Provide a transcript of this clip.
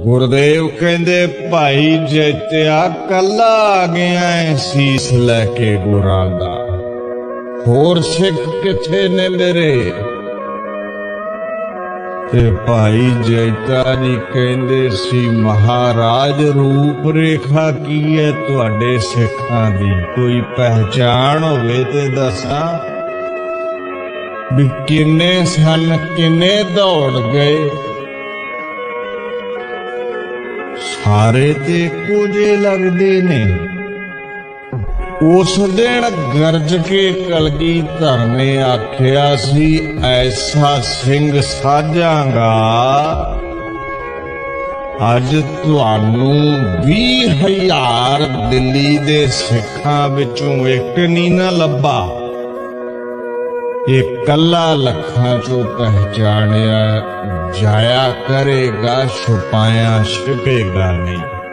ਗੁਰਦੇਵ ਕਹਿੰਦੇ, ਭਾਈ ਜੈਤਿਆ ਕੱਲਾ ਆ ਗਿਆ ਏ ਸੀਸ ਲੈ ਕੇ ਗੁਰਾਂ ਦਾ। ਹੋਰ ਸਿੱਖ ਕਿੱਥੇ ਨੇ ਮੇਰੇ? ਤੇ ਭਾਈ ਜੈਤਾ ਜੀ ਕਹਿੰਦੇ ਸੀ, ਮਹਾਰਾਜ ਰੂਪ ਰੇਖਾ ਕੀ ਹੈ ਤੁਹਾਡੇ ਸਿੱਖਾਂ ਦੀ? ਕੋਈ ਪਹਿਚਾਣ ਹੋਵੇ ਤੇ ਦੱਸਾਂ ਵੀ ਕਿੰਨੇ ਸਨ, ਕਿੰਨੇ ਦੌੜ ਗਏ? ਸਾਰੇ ਤੇ ਕੁਝੇ ਲੱਗਦੇ ਨੇ। ਉਸ ਦਿਨ ਗਰਜ ਕੇ ਕਲਗੀ ਧਰਨੇ ਆਖਿਆ ਸੀ, ਐਸਾ ਸਿੰਘ ਸਾਜਾਂਗਾ। ਅੱਜ ਤੁਹਾਨੂੰ 20000 ਦਿੱਲੀ ਦੇ ਸਿੱਖਾਂ ਵਿੱਚੋਂ ਇੱਕ ਨਹੀਂ ਨਾ ਲੱਭਾ। ਇਹ ਕੱਲਾ ਲੱਖਾਂ ਚੋਂ ਪਹਿਚਾਣਿਆ ਜਾਇਆ ਕਰੇਗਾ ਛੁਪਾਇਆ ਛਿਪੇਗਾ ਨਹੀਂ।